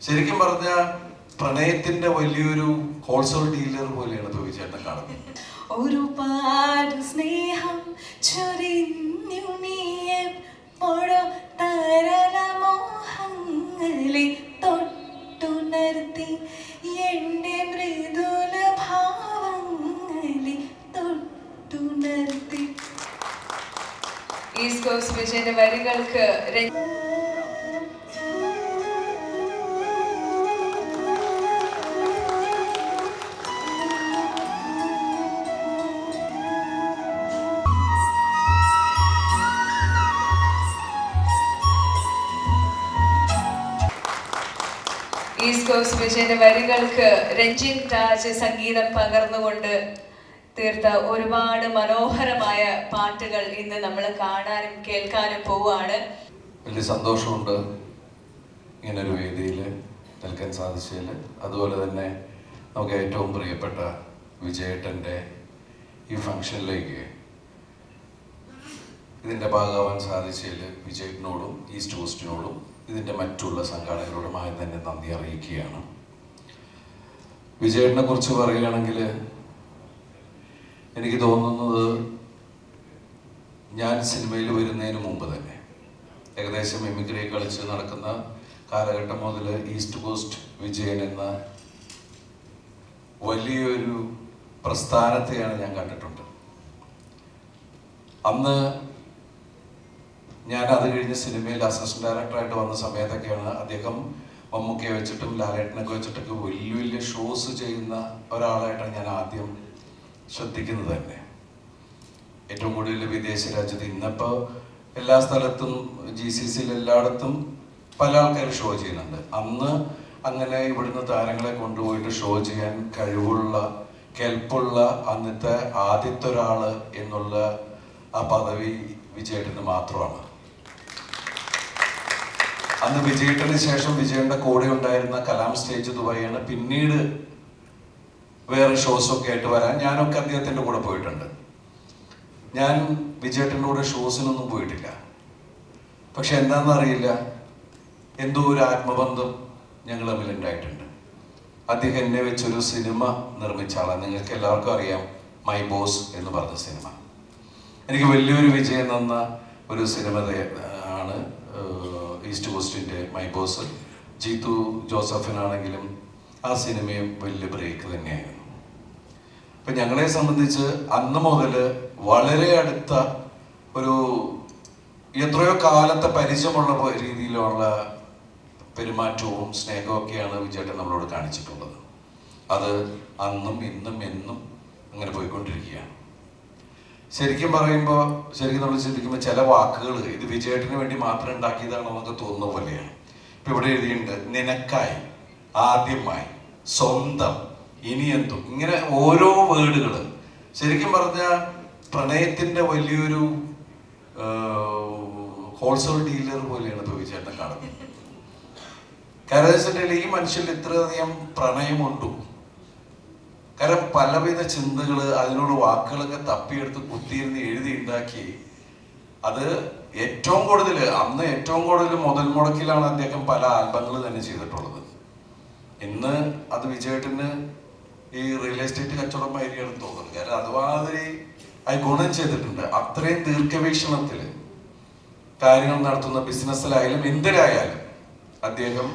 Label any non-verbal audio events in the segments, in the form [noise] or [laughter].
ശരിക്കും പറഞ്ഞ പ്രണയത്തിന്റെ വലിയൊരു ഹോൾസെയിൽ ഡീലർ പോലെയാണ് തോന്നി വിജയേട്ടൻ കാണുന്നത്. ഒരുപാട് സ്നേഹം ചൊരിഞ്ഞു നീയെപ്പോഴോ തരളമോഹങ്ങളെ തൊട്ടുണർത്തി എന്റെ മൃദുല ഭാവങ്ങളെ തൊട്ടുണർത്തി. ഈസ്റ്റ് കോസ്റ്റ് വിജയന്റെ വരികൾക്ക് കോസ്റ്റ് വിജയന്റെ വരികൾക്ക് രഞ്ജിൻ രാജ് സംഗീതം പകർന്നുകൊണ്ട് തീർത്ത ഒരുപാട് മനോഹരമായ പാട്ടുകൾ ഇന്ന് നമ്മൾ കാണാനും കേൾക്കാനും പോവുകയാണ്. വലിയ സന്തോഷമുണ്ട് ഇങ്ങനൊരു വേദിയിൽ നിൽക്കാൻ സാധിച്ചതിൽ അതുപോലെ തന്നെ നമുക്ക് ഏറ്റവും പ്രിയപ്പെട്ട വിജയേട്ടന്റെ ഈ ഫംഗ്ഷനിലേക്ക് ഇതിന്റെ ഭാഗമാവാൻ സാധിച്ചതിൽ വിജയേട്ടനോടും ഈസ്റ്റ് കോസ്റ്റിനോടും ഇതിന്റെ മറ്റുള്ള സംഘാടകരോടുമായി തന്നെ നന്ദി അറിയിക്കുകയാണ്. വിജയേട്ടനെ കുറിച്ച് പറയുകയാണെങ്കിൽ എനിക്ക് തോന്നുന്നത് ഞാൻ സിനിമയിൽ വരുന്നതിന് മുമ്പ് തന്നെ ഏകദേശം എമിഗ്രി കളിച്ച് നടക്കുന്ന കാലഘട്ടം മുതൽ ഈസ്റ്റ് കോസ്റ്റ് വിജയൻ എന്ന വലിയൊരു പ്രസ്ഥാനത്തെയാണ് ഞാൻ കണ്ടിട്ടുണ്ട്. അന്ന് ഞാൻ അത് കഴിഞ്ഞ് സിനിമയിൽ അസിസ്റ്റന്റ് ഡയറക്ടറായിട്ട് വന്ന സമയത്തൊക്കെയാണ് അദ്ദേഹം മമ്മൂക്കയെ വെച്ചിട്ടും ലാലേട്ടനൊക്കെ വെച്ചിട്ടൊക്കെ വലിയ വലിയ ഷോസ് ചെയ്യുന്ന ഒരാളായിട്ടാണ് ഞാൻ ആദ്യം ശ്രദ്ധിക്കുന്നത് തന്നെ. ഏറ്റവും കൂടുതൽ വിദേശ രാജ്യത്ത് ഇന്നിപ്പോൾ എല്ലാ സ്ഥലത്തും ജി സി സിയിൽ എല്ലായിടത്തും പല ആൾക്കാർ ഷോ ചെയ്യുന്നുണ്ട്. അന്ന് അങ്ങനെ ഇവിടുന്ന് താരങ്ങളെ കൊണ്ടുപോയിട്ട് ഷോ ചെയ്യാൻ കഴിവുള്ള കെൽപ്പുള്ള അന്നത്തെ ആദ്യത്തെ ഒരാൾ എന്നുള്ള ആ പദവി വിജയേട്ടന് മാത്രമാണ്. അന്ന് വിജയിട്ടതിന് ശേഷം വിജയന്റെ കൂടെ ഉണ്ടായിരുന്ന കലാം സ്റ്റേജ് ദുബായിയാണ്. പിന്നീട് വേറെ ഷോസ് ഒക്കെ ആയിട്ട് വരാൻ ഞാനൊക്കെ അദ്ദേഹത്തിന്റെ കൂടെ പോയിട്ടുണ്ട്. ഞാൻ വിജയേട്ടന്റെ കൂടെ ഷോസിനൊന്നും പോയിട്ടില്ല. പക്ഷെ എന്താണെന്ന് അറിയില്ല. എന്തോ ഒരു ആത്മബന്ധം ഞങ്ങൾ തമ്മിൽ ഉണ്ടായിട്ടുണ്ട്. അദ്ദേഹം എന്നെ വെച്ചൊരു സിനിമ നിർമ്മിച്ച ആളാണ് നിങ്ങൾക്ക് എല്ലാവർക്കും അറിയാം മൈ ബോസ് എന്ന് പറഞ്ഞ സിനിമ. എനിക്ക് വലിയൊരു വിജയം തന്ന ഒരു സിനിമ ആണ് ഈസ്റ്റ് കോസ്റ്റിന്റെ മൈ ബോസ് ജീത്തു ജോസഫിനാണെങ്കിലും ആ സിനിമയും വലിയ ബ്രേക്ക് തന്നെയായിരുന്നു. അപ്പം ഞങ്ങളെ സംബന്ധിച്ച് അന്ന് മുതൽ വളരെ അടുത്ത ഒരു എത്രയോ കാലത്തെ പരിചയമുള്ള രീതിയിലുള്ള പെരുമാറ്റവും സ്നേഹവും ഒക്കെയാണ് വിജയേട്ടൻ നമ്മളോട് കാണിച്ചിട്ടുള്ളത്. അത് അന്നും ഇന്നും എന്നും അങ്ങനെ പോയിക്കൊണ്ടിരിക്കുകയാണ്. ശരിക്കും പറയുമ്പോൾ ശരിക്കും നമ്മൾ ചിന്തിക്കുമ്പോൾ ചില വാക്കുകൾ ഇത് വിജയേട്ടന് വേണ്ടി മാത്രം ഉണ്ടാക്കിയതാണോ എന്നൊക്കെ തോന്നുന്ന പോലെയാണ്. ഇപ്പൊ ഇവിടെ എഴുതിയിട്ടുണ്ട് നിനക്കായി ആദ്യമായി സ്വന്തം ഇനി എന്തും? ഇങ്ങനെ ഓരോ വേർഡുകൾ ശരിക്കും പറഞ്ഞ പ്രണയത്തിന്റെ വലിയൊരു ഹോൾസെയിൽ ഡീലർ പോലെയാണ് ഇപ്പൊ വിജയേട്ടൻ കാണുന്നത്. കാരണം ഈ മനുഷ്യരിൽ ഇത്രയധികം പ്രണയമുണ്ടോ. കാരണം പലവിധ ചിന്തകൾ അതിനോട് വാക്കുകളൊക്കെ തപ്പിയെടുത്ത് കുത്തിയിരുന്ന് എഴുതി ഉണ്ടാക്കി അത് ഏറ്റവും കൂടുതൽ അന്ന് ഏറ്റവും കൂടുതൽ മുതൽ മുടക്കിലാണ് അദ്ദേഹം പല ആൽബങ്ങൾ തന്നെ ചെയ്തിട്ടുള്ളത്. ഇന്ന് അത് വിജയേട്ടന് ഈ റിയൽ എസ്റ്റേറ്റ് കച്ചവടം മാതിരിയാണെന്ന് തോന്നുന്നത് കാരണം അതുമാതിരി അത് ഗുണം ചെയ്തിട്ടുണ്ട്. അത്രയും ദീർഘവീക്ഷണത്തിൽ കാര്യങ്ങൾ നടത്തുന്ന ബിസിനസ്സിലായാലും എന്തിനായാലും അദ്ദേഹം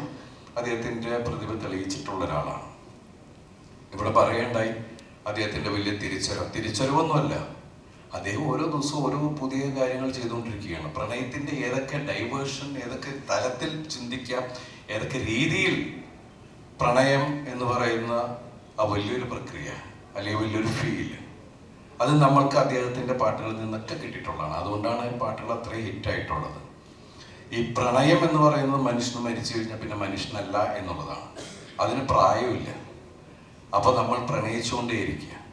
അദ്ദേഹത്തിന്റെ പ്രതിഭ തെളിയിച്ചിട്ടുള്ള ഒരാളാണ്. ഇവിടെ പറയണ്ടായി അദ്ദേഹത്തിന്റെ വലിയ തിരിച്ചറിവ്. തിരിച്ചറിവൊന്നുമല്ല. അദ്ദേഹം ഓരോ ദിവസവും ഓരോ പുതിയ കാര്യങ്ങൾ ചെയ്തുകൊണ്ടിരിക്കുകയാണ്. പ്രണയത്തിന്റെ ഏതൊക്കെ ഡൈവേർഷൻ ഏതൊക്കെ തലത്തിൽ ചിന്തിക്കാം ഏതൊക്കെ രീതിയിൽ പ്രണയം എന്ന് പറയുന്ന ആ വലിയൊരു പ്രക്രിയ അല്ലെങ്കിൽ വലിയൊരു ഫീൽ അത് നമ്മൾക്ക് അദ്ദേഹത്തിന്റെ പാട്ടുകളിൽ നിന്നൊക്കെ കിട്ടിയിട്ടുള്ളതാണ്. അതുകൊണ്ടാണ് പാട്ടുകൾ അത്രയും ഹിറ്റ് ആയിട്ടുള്ളത്. ഈ പ്രണയം എന്ന് പറയുന്നത് മനുഷ്യന് മരിച്ചു കഴിഞ്ഞാൽ പിന്നെ മനുഷ്യനല്ല എന്നുള്ളതാണ്. അതിന് പ്രായമില്ല അപ്പൊ നമ്മൾ പ്രണയിച്ചുകൊണ്ടേയിരിക്കുക.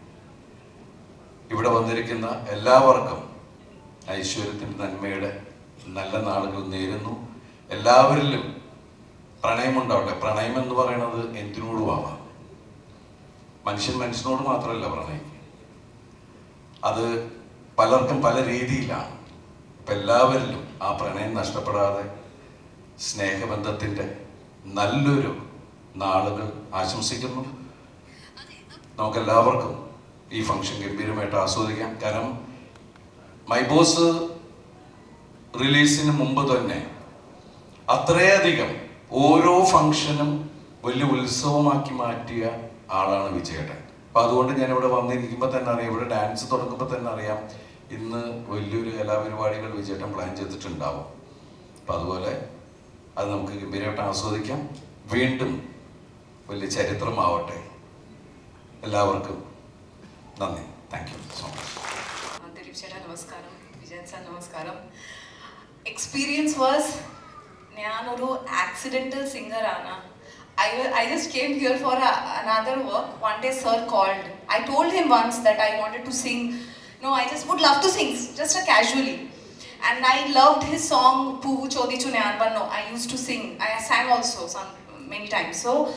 ഇവിടെ വന്നിരിക്കുന്ന എല്ലാവർക്കും ഐശ്വര്യത്തിന്റെ നന്മയുടെ നല്ല നാളുകൾ നേരുന്നു. എല്ലാവരിലും പ്രണയമുണ്ടാവട്ടെ. പ്രണയം എന്ന് പറയുന്നത് എന്തിനോടും ആവാം. മനുഷ്യൻ മനുഷ്യനോട് മാത്രമല്ല പ്രണയിക്കുക. അത് പലർക്കും പല രീതിയിലാണ്. ഇപ്പൊ എല്ലാവരിലും ആ പ്രണയം നഷ്ടപ്പെടാതെ സ്നേഹബന്ധത്തിന്റെ നല്ലൊരു നാളുകൾ ആശംസിക്കുന്നു. നമുക്കെല്ലാവർക്കും ഈ ഫംഗ്ഷൻ ഗംഭീരമായിട്ട് ആസ്വദിക്കാം. കാരണം മൈ ബോസ് റിലീസിന് മുമ്പ് തന്നെ അത്രയധികം ഓരോ ഫംഗ്ഷനും വലിയ ഉത്സവമാക്കി മാറ്റിയ ആളാണ് വിജയേട്ടൻ. അപ്പൊ അതുകൊണ്ട് ഞാൻ ഇവിടെ വന്നിരിക്കുമ്പോൾ തന്നെ അറിയാം ഇവിടെ ഡാൻസ് തുടങ്ങുമ്പോൾ തന്നെ അറിയാം ഇന്ന് വലിയൊരു കലാപരിപാടികൾ വിജയേട്ടൻ പ്ലാൻ ചെയ്തിട്ടുണ്ടാവും. അപ്പൊ അതുപോലെ അത് നമുക്ക് ഗംഭീരമായിട്ട് ആസ്വദിക്കാം. വീണ്ടും വലിയ ചരിത്രമാവട്ടെ. എല്ലാവർക്കും നന്ദി thank you so much Dileep ചേട്ടാ നമസ്കാരം വിജയൻ സാർ നമസ്കാരം എക്സ്പീരിയൻസ് വാസ് ഞാനൊരു accidental സിംഗറാണ് I, I just came here for a, another work. One day, sir called. I told him once that I wanted to sing. No, I just would love to sing, just a casually. And I loved his song Puhu Chodi Chunyan, but no, I used to sing. I sang also some many times. So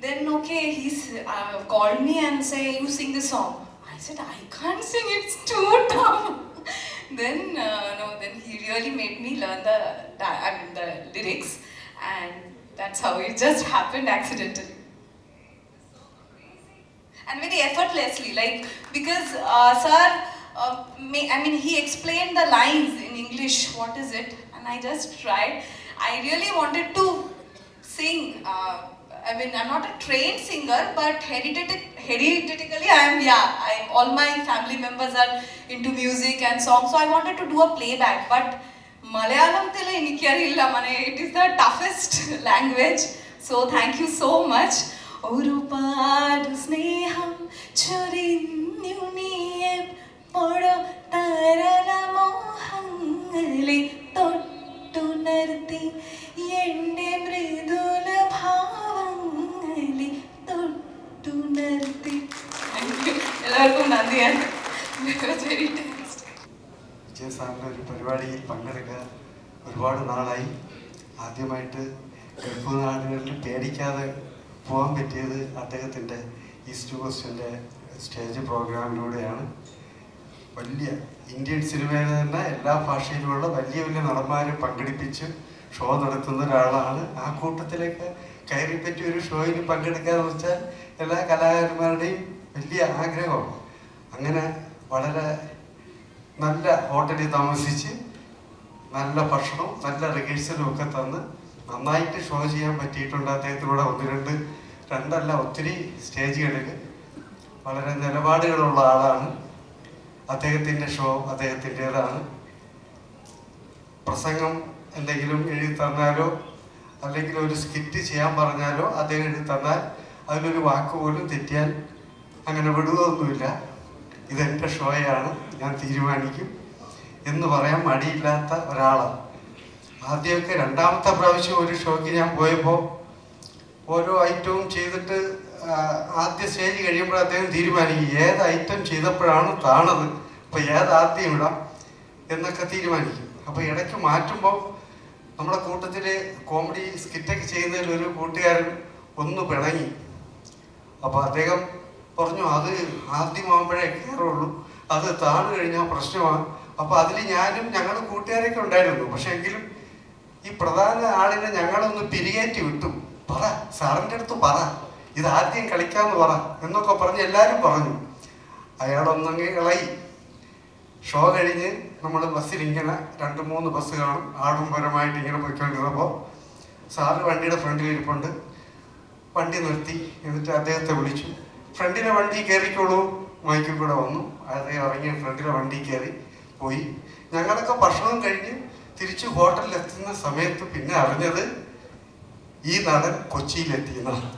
then, okay, he's uh, called me and say, "You sing the song." I said, "I can't sing. It's too tough." [laughs] then, uh, no, then he really made me learn the, I mean, the lyrics, and that's how it just happened accidentally. and very effortlessly like because uh, sir uh, may, i mean he explained the lines in english what is it and i just tried i really wanted to sing uh, i mean i'm not a trained singer but hereditary, hereditarily i am yeah I, all my family members are into music and songs so i wanted to do a playback but മലയാളത്തിൽ എനിക്കറിയില്ല മനെ it is the toughest [laughs] language so thank you so much ഒരുപാട് സ്നേഹം ചൊരിഞ്ഞു നീയെപ്പോഴോ തരളമോഹങ്ങളെ തൊട്ടുണർത്തി എൻ്റെ മൃദുല ഭാവങ്ങളെ തൊട്ടുണർത്തി എല്ലാവർക്കും നന്ദിയാണ് വിജയ സാറിന്റെ ഒരു പരിപാടിയിൽ പങ്കെടുക്കാൻ ഒരുപാട് നാളായി. ആദ്യമായിട്ട് ഗൾഫ് നാടുകളിൽ പേടിക്കാതെ പോകാൻ പറ്റിയത് അദ്ദേഹത്തിന്റെ ഈസ്റ്റ് കോസ്റ്റിന്റെ സ്റ്റേജ് പ്രോഗ്രാമിലൂടെയാണ്. വലിയ ഇന്ത്യൻ സിനിമയിലെ തന്നെ എല്ലാ ഭാഷയിലുമുള്ള വലിയ വലിയ നടന്മാരെ പങ്കെടുപ്പിച്ച് ഷോ നടത്തുന്ന ഒരാളാണ്. ആ കൂട്ടത്തിലേക്ക് കയറിപ്പറ്റി ഒരു ഷോയിൽ പങ്കെടുക്കാന്ന് വെച്ചാൽ എല്ലാ കലാകാരന്മാരുടെയും വലിയ ആഗ്രഹമാണ്. അങ്ങനെ വളരെ നല്ല ഹോട്ടലിൽ താമസിച്ച് നല്ല ഭക്ഷണവും നല്ല റിഹേഴ്സലും ഒക്കെ തന്ന് നന്നായിട്ട് ഷോ ചെയ്യാൻ പറ്റിയിട്ടുണ്ട് അദ്ദേഹത്തിലൂടെ ഒന്ന് രണ്ട് രണ്ടല്ല ഒത്തിരി സ്റ്റേജുകളിൽ. വളരെ നിലപാടുകളുള്ള ആളാണ്. അദ്ദേഹത്തിന്റെ ഷോ അദ്ദേഹത്തിന്റെതാണ്. പ്രസംഗം എന്തെങ്കിലും എഴുതി തന്നാലോ അല്ലെങ്കിൽ ഒരു സ്കിറ്റ് ചെയ്യാൻ പറഞ്ഞാലോ അദ്ദേഹം എഴുതി തന്നാൽ അതിലൊരു വാക്ക് പോലും തെറ്റിയാൽ അങ്ങനെ വിടുകയൊന്നുമില്ല. ഇതെന്റെ ഷോയാണ് ഞാൻ തീരുമാനിക്കും. എന്ന് പറയാൻ മടിയില്ലാത്ത ഒരാളാണ്. ആദ്യമൊക്കെ രണ്ടാമത്തെ പ്രാവശ്യം ഒരു ഷോയ്ക്ക് ഞാൻ പോയപ്പോൾ ഓരോ ഐറ്റവും ചെയ്തിട്ട് ആദ്യ സ്റ്റേജ് കഴിയുമ്പോൾ അദ്ദേഹം തീരുമാനിക്കും ഏത് ഐറ്റം ചെയ്തപ്പോഴാണ് താണത്? അപ്പോൾ ഏത് ആദ്യം ഇടാം എന്നൊക്കെ തീരുമാനിക്കും. അപ്പോൾ ഇടയ്ക്ക് മാറ്റുമ്പോൾ നമ്മുടെ കൂട്ടത്തിൽ കോമഡി സ്കിറ്റൊക്കെ ചെയ്യുന്നതിൽ ഒരു കൂട്ടുകാരൻ ഒന്ന് പിണങ്ങി. അപ്പോൾ അദ്ദേഹം പറഞ്ഞു അത് ആദ്യമാകുമ്പോഴേ കയറുള്ളൂ. അത് താണു കഴിഞ്ഞാൽ പ്രശ്നമാണ്. അപ്പോൾ അതിൽ ഞാനും ഞങ്ങളുടെ കൂട്ടുകാരൊക്കെ ഉണ്ടായിരുന്നു. പക്ഷെ എങ്കിലും ഈ പ്രധാന ആളിനെ ഞങ്ങളൊന്ന് പിരികേറ്റി വിട്ടു. പറ സാറിന്റെ അടുത്ത് പറ. ഇത് ആദ്യം കളിക്കാമെന്ന് പറ എന്നൊക്കെ പറഞ്ഞ് എല്ലാവരും പറഞ്ഞു. അയാളൊന്നങ്ങ് ഇളയി ഷോ കഴിഞ്ഞ് നമ്മൾ ബസ്സിൽ ഇങ്ങനെ രണ്ട് മൂന്ന് ബസ് കാണും ആഡംബരമായിട്ട് ഇങ്ങനെ പോയിക്കൊണ്ടിരുന്നപ്പോൾ സാറ് വണ്ടിയുടെ ഫ്രണ്ടിൽ ഇരിപ്പുണ്ട്. വണ്ടി നിർത്തി. എന്നിട്ട് അദ്ദേഹത്തെ വിളിച്ചു. ഫ്രണ്ടിലെ വണ്ടി കയറിക്കോളൂ. മൈക്കിൽ കൂടെ വന്നു. അദ്ദേഹം ഇറങ്ങി ഫ്രണ്ടിലെ വണ്ടി കയറി പോയി. ഞങ്ങളൊക്കെ ഭക്ഷണം കഴിഞ്ഞ് തിരിച്ച് ഹോട്ടലിൽ എത്തുന്ന സമയത്ത് പിന്നെ അറിഞ്ഞത് ഈ നടൻ കൊച്ചിയിലെത്തിയെന്നാണ്.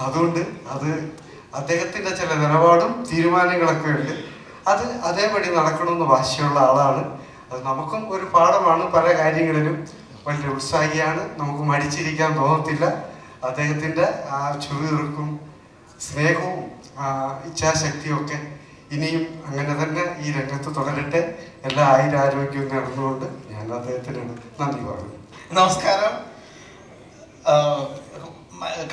അതുകൊണ്ട് അത് അദ്ദേഹത്തിന്റെ ചില നിലപാടും തീരുമാനങ്ങളൊക്കെ ഉണ്ട്. അത് അതേപടി നടക്കണമെന്ന് വാശിയുള്ള ആളാണ്. അത് നമുക്കും ഒരു പാഠമാണ് പല കാര്യങ്ങളിലും. വലിയ ഉത്സാഹിയാണ്. നമുക്ക് മടിച്ചിരിക്കാൻ തോന്നത്തില്ല. അദ്ദേഹത്തിന്റെ ആ ചുറുചുറുക്കും സ്നേഹവും ആ ഇച്ഛാശക്തിയും ഒക്കെ ഇനിയും അങ്ങനെ തന്നെ ഈ രംഗത്ത് തുടരട്ടെ. എല്ലാ ആയുരാരോഗ്യവും നടന്നുകൊണ്ട് ഞാൻ അദ്ദേഹത്തിനാണ് നന്ദി പറഞ്ഞു നമസ്കാരം.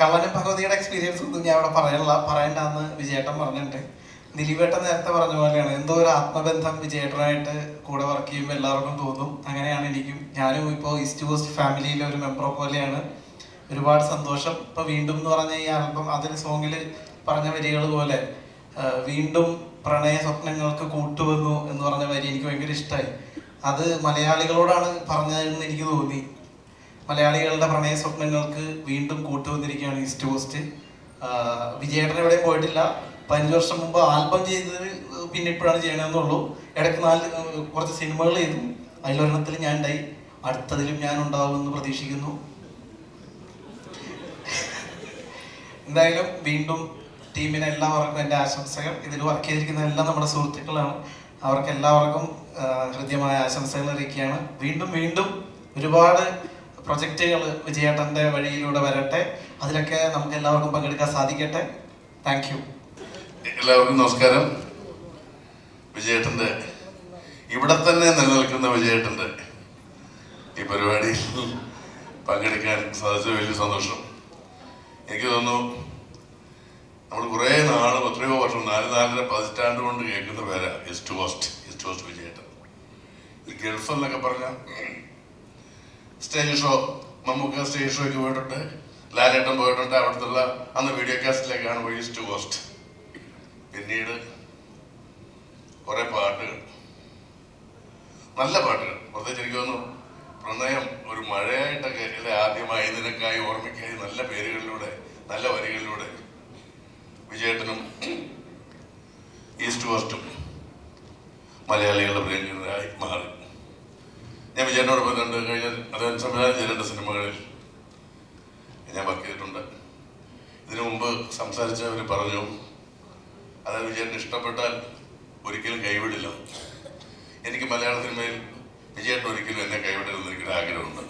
കള്ളനും ഭഗവതിയുടെ എക്സ്പീരിയൻസ് ഒന്നും ഞാൻ അവിടെ പറയാനുള്ള പറയണ്ടെന്ന് വിജയേട്ടൻ പറഞ്ഞിട്ടുണ്ട്. ദിലീപേട്ടൻ നേരത്തെ പറഞ്ഞ പോലെയാണ്. എന്തോ ഒരു ആത്മബന്ധം വിജയേട്ടനായിട്ട് കൂടെ വർക്ക് ചെയ്യുമ്പോൾ എല്ലാവർക്കും തോന്നും. അങ്ങനെയാണ് എനിക്കും ഞാനും ഇപ്പോൾ ഈസ്റ്റ് കോസ്റ്റ് ഫാമിലിയിലെ ഒരു മെമ്പർ പോലെയാണ്. ഒരുപാട് സന്തോഷം. ഇപ്പൊ വീണ്ടും എന്ന് പറഞ്ഞ ഈ ആൽബം അതിൽ സോങ്ങിൽ പറഞ്ഞ വരികൾ പോലെ വീണ്ടും പ്രണയ സ്വപ്നങ്ങൾക്ക് കൂട്ടുവന്നു എന്ന് പറഞ്ഞ വരി എനിക്ക് ഭയങ്കര ഇഷ്ടമായി അത് മലയാളികളോടാണ് പറഞ്ഞതെന്ന് എനിക്ക് തോന്നി. മലയാളികളുടെ പ്രണയ സ്വപ്നങ്ങൾക്ക് വീണ്ടും കൂട്ടുവന്നിരിക്കുകയാണ് ഈസ്റ്റ് കോസ്റ്റ് വിജയേട്ടൻ എവിടെയും പോയിട്ടില്ല. പതിനഞ്ച് വർഷം മുമ്പ് ആൽബം ചെയ്തത് പിന്നെ ഇപ്പോഴാണ് ചെയ്യണമെന്നുള്ളൂ ഇടയ്ക്ക് നാല് കുറച്ച് സിനിമകൾ ചെയ്തു. അതിലൊരെണ്ണത്തിൽ ഞാൻ ഉണ്ടായി. അടുത്തതിലും ഞാൻ ഉണ്ടാവുമെന്ന് പ്രതീക്ഷിക്കുന്നു. എന്തായാലും വീണ്ടും ടീമിന് എല്ലാവർക്കും എന്റെ ആശംസകൾ. ഇതിൽ വർക്ക് ചെയ്തിരിക്കുന്ന എല്ലാം നമ്മുടെ സുഹൃത്തുക്കളാണ്. അവർക്ക് എല്ലാവർക്കും ഹൃദ്യമായ ആശംസകൾ അറിയിക്കുകയാണ്. വീണ്ടും വീണ്ടും ഒരുപാട് പ്രൊജക്റ്റുകൾ വിജയേട്ടന്റെ വഴിയിലൂടെ വരട്ടെ. അതിലൊക്കെ നമുക്ക് എല്ലാവർക്കും പങ്കെടുക്കാൻ സാധിക്കട്ടെ. താങ്ക് എല്ലാവർക്കും നമസ്കാരം. വിജയേട്ടന്റെ ഇവിടെ തന്നെ നിലനിൽക്കുന്ന വിജയേട്ടന്റെ ഈ പരിപാടിയിൽ പങ്കെടുക്കാൻ സാധിച്ചത് വലിയ സന്തോഷം. എനിക്ക് തോന്നുന്നു നമ്മൾ കുറേ നാളും എത്രയോ വർഷം നാല് നാലര പതിറ്റാണ്ട് കൊണ്ട് കേൾക്കുന്ന പേരാ ഈസ്റ്റ് കോസ്റ്റ് ഈസ്റ്റ് കോസ്റ്റ് വിജയേട്ടൻ. ഈ ഗൾഫ് എന്നൊക്കെ പറഞ്ഞ സ്റ്റേജ് ഷോ മമ്മൂക്ക സ്റ്റേജ് ഷോയ്ക്ക് പോയിട്ടുണ്ട് ലാലേട്ടൻ പോയിട്ടുണ്ട് അവിടുത്തെ അന്ന് വീഡിയോ കാസ്റ്റിലേക്കാണ് പോയി ഈസ്റ്റ് കോസ്റ്റ്. പിന്നീട് കുറെ പാട്ടുകൾ. നല്ല പാട്ടുകൾ. പ്രത്യേകിച്ച് എനിക്ക് പ്രണയം ഒരു മഴയായിട്ടൊക്കെ അല്ലെ ആദ്യമായി നിനക്കായി ഓർമ്മയ്ക്കായി നല്ല പേരുകളിലൂടെ നല്ല വരികളിലൂടെ വിജയേട്ടനും ഈസ്റ്റ് വെസ്റ്റും മലയാളികളുടെ പ്രിയങ്കരായി മാറി. ഞാൻ വിജയേട്ടനോട് പറഞ്ഞിട്ടുണ്ട് കഴിഞ്ഞ അദ്ദേഹം സംവിധാനം ചെയ്തിട്ടുണ്ട് സിനിമകളിൽ. ഞാൻ വർക്ക് ചെയ്തിട്ടുണ്ട്. ഇതിനു മുമ്പ് സംസാരിച്ചവർ പറഞ്ഞു അതായത് വിജയന് ഇഷ്ടപ്പെട്ടാൽ ഒരിക്കലും കൈവിടില്ല. എനിക്ക് മലയാള സിനിമയിൽ വിജയേട്ടൻ ഒരിക്കലും എന്നെ കൈവിടരുതെന്ന് എനിക്കൊരു ആഗ്രഹമുണ്ട്.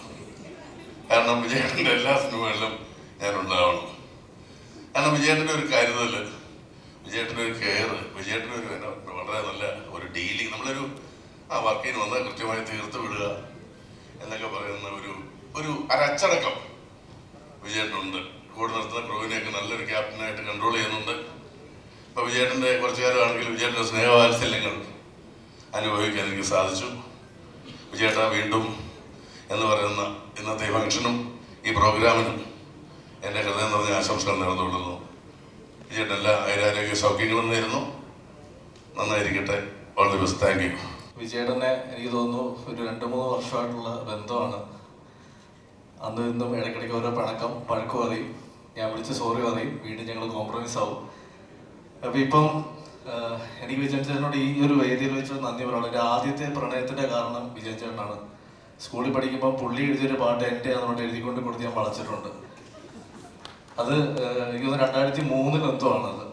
കാരണം വിജയേട്ടന്റെ എല്ലാ സിനിമകളിലും ഞാൻ ഉണ്ടാവണം. കാരണം വിജയേട്ടന്റെ ഒരു കരുതൽ വിജയേട്ടന്റെ ഒരു കെയർ വിജയേട്ടന്റെ ഒരു വളരെ നല്ല ഒരു ഡീലിങ്. നമ്മളൊരു ആ വർക്കിന് വന്നാൽ കൃത്യമായി തീർത്ത് വിടുക എന്നൊക്കെ പറയുന്ന ഒരു ഒരു ഒരച്ചടക്കം വിജയേട്ടനുണ്ട് കൂടെ നിർത്തുന്ന ക്രൂവിനെയൊക്കെ നല്ലൊരു ക്യാപ്റ്റനായിട്ട് കൺട്രോൾ ചെയ്യുന്നുണ്ട്. ഇപ്പൊ വിജയേട്ടന്റെ കുറച്ചു കാലമാണെങ്കിൽ വിജയേട്ടന്റെ സ്നേഹവാത്സല്യങ്ങൾ അനുഭവിക്കാൻ എനിക്ക് സാധിച്ചു. വിജയേട്ട വീണ്ടും എന്ന് പറയുന്ന ഇന്നത്തെ ഫംഗ്ഷനും ഈ പ്രോഗ്രാമിനും എന്റെ ഹൃദയം നിറഞ്ഞ ആശംസകൾ നേർന്നുകൊള്ളുന്നു. വിജയേട്ടൻ എല്ലാ ആയുരാരോഗ്യ നന്നായിരിക്കട്ടെ. All the best. Thank you. വിജയേട്ടനെ എനിക്ക് തോന്നുന്നു ഒരു രണ്ട് മൂന്ന് വർഷമായിട്ടുള്ള ബന്ധമാണ്. അന്ന് ഇന്നും ഇടയ്ക്കിടയ്ക്ക് ഓരോ പഴക്കം പഴക്കം അറിയും. ഞാൻ വിളിച്ച് സോറി പറയും. വീണ്ടും ഞങ്ങൾ കോംപ്രമൈസ് ആവും. അപ്പൊ ഇപ്പം എനിക്ക് വിജയൻ ചേട്ടനോട് ഈ ഒരു വേദിയിൽ വെച്ച് നന്ദി പറയുള്ളൂ എന്റെ ആദ്യത്തെ പ്രണയത്തിന്റെ കാരണം വിജയൻ ചേട്ടനാണ് സ്കൂളിൽ പഠിക്കുമ്പോൾ പുള്ളി എഴുതിയൊരു പാട്ട് എന്റെ അതുകൊണ്ട് എഴുതിക്കൊണ്ട് കൊടുത്ത് ഞാൻ വളച്ചിട്ടുണ്ട്. അത് എനിക്ക് തോന്നുന്നു രണ്ടായിരത്തി മൂന്നിൽ എന്തോ ആണത്.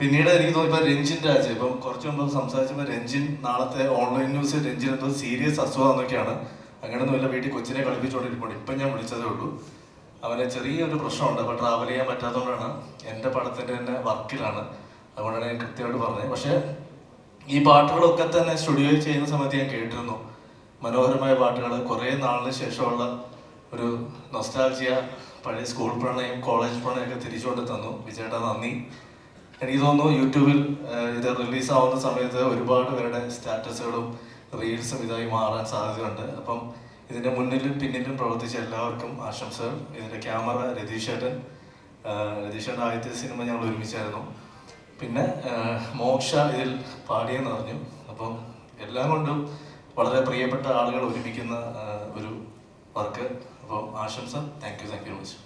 പിന്നീട് എനിക്ക് തോന്നി ഇപ്പൊ രഞ്ജിൻ രാജ് ഇപ്പം കുറച്ച് മുമ്പ് സംസാരിച്ചപ്പോൾ രഞ്ജിൻ നാളത്തെ ഓൺലൈൻ ന്യൂസ് രഞ്ജിൻ എന്തോ സീരിയസ് അസുഖം എന്നൊക്കെയാണ്. അങ്ങനെയൊന്നുമില്ല വീട്ടിൽ കൊച്ചിനെ കളിപ്പിച്ചുകൊണ്ടിരിക്കുമ്പോൾ ഇപ്പം ഞാൻ വിളിച്ചതേ ഉള്ളൂ. അവന് ചെറിയൊരു പ്രശ്നമുണ്ട്. അപ്പോൾ ട്രാവൽ ചെയ്യാൻ പറ്റാത്തതുകൊണ്ടാണ് എന്റെ പടത്തിന്റെ തന്നെ വർക്കിലാണ്. അതുകൊണ്ടാണ് ഞാൻ കൃത്യമായിട്ട് പറഞ്ഞത്. പക്ഷേ ഈ പാട്ടുകളൊക്കെ തന്നെ സ്റ്റുഡിയോയിൽ ചെയ്യുന്ന സമയത്ത് ഞാൻ കേട്ടിരുന്നു. മനോഹരമായ പാട്ടുകൾ. കുറേ നാളിന് ശേഷമുള്ള ഒരു നൊസ്റ്റാൾജിയ പഴയ സ്കൂൾ പ്രണയം കോളേജ് പ്രണയമൊക്കെ തിരിച്ചുകൊണ്ട് തന്നു. വിജയേട്ടാ നന്ദി. എനിക്ക് തോന്നുന്നു യൂട്യൂബിൽ ഇത് റിലീസാവുന്ന സമയത്ത് ഒരുപാട് പേരുടെ സ്റ്റാറ്റസുകളും റീൽസും ഇതായി മാറാൻ സാധ്യതയുണ്ട്. അപ്പം ഇതിന്റെ മുന്നിലും പിന്നിലും പ്രവർത്തിച്ച എല്ലാവർക്കും ആശംസകൾ. ഇതിന്റെ ക്യാമറ രതീഷേട്ടൻ ആഹ്, രതീഷേട്ടൻ ആദ്യത്തെ സിനിമ ഞങ്ങൾ ഒരുമിച്ചായിരുന്നു. പിന്നെ മോക്ഷ ഇതിൽ പാടിയെന്ന് പറഞ്ഞു. അപ്പം എല്ലാം കൊണ്ടും വളരെ പ്രിയപ്പെട്ട ആളുകൾ ഒരുമിക്കുന്ന ഒരു വർക്ക്. അപ്പോൾ ആശംസ. താങ്ക് യു താങ്ക് യു വെച്ച്